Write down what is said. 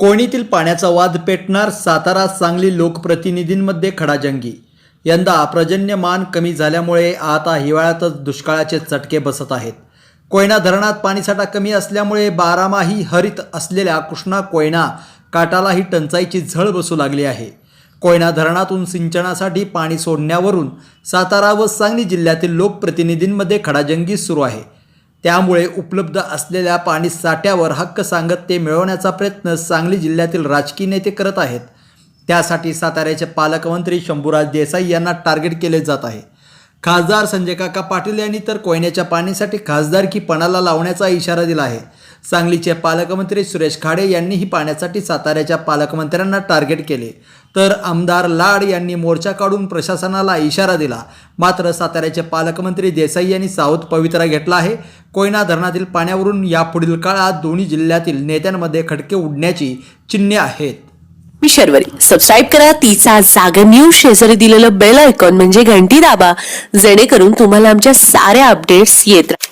कोणीतील पाण्याचा वाद पेटणार सातारा सांगली लोकप्रतिनिधींमध्ये खडाजंगी. यंदा पर्जन्यमान कमी झाल्यामुळे आता हिवाळ्यातच दुष्काळाचे चटके बसत आहेत. कोयना धरणात पाणीसाठा कमी असल्यामुळे बारामाही हरित असलेल्या कृष्णा कोयना काटालाही टंचाईची झळ बसू लागली आहे. कोयना धरणातून सिंचनासाठी पाणी सोडण्यावरून सातारा व सांगली जिल्ह्यातील लोकप्रतिनिधींमध्ये खडाजंगी सुरू आहे. त्यामुळे उपलब्ध असलेल्या पाणी साठ्यावर हक्क सांगत ते मिळवण्याचा प्रयत्न सांगली जिल्ह्यातील राजकीय नेते करत आहेत. त्यासाठी साताऱ्याचे पालकमंत्री शंभूराज देसाई यांना टार्गेट केले जात आहे. खासदार संजय काका पाटील यांनी तर कोयन्याच्या पाण्यासाठी खासदारकी पणाला लावण्याचा इशारा दिला आहे. सांगलीचे पालकमंत्री सुरेश खाडे यांनीही पाण्यासाठी साताऱ्याच्या पालकमंत्र्यांना टार्गेट केले. तर आमदार लाड यांनी मोर्चा काढून प्रशासनाला इशारा दिला. मात्र साताऱ्याचे पालकमंत्री देसाई यांनी सावध पवित्रा घेतला आहे. कोयना धरणातील पाण्यावरून यापुढील काळात दोन्ही जिल्ह्यातील नेत्यांमध्ये खटके उडण्याची चिन्हे आहेत. मी शर्वरी. सबस्क्राईब करा तिचा जागर न्यूज शेजारी दिलेलं बेल आयकॉन म्हणजे घंटी दाबा. जेणेकरून तुम्हाला आमच्या साऱ्या अपडेट्स येत राहतील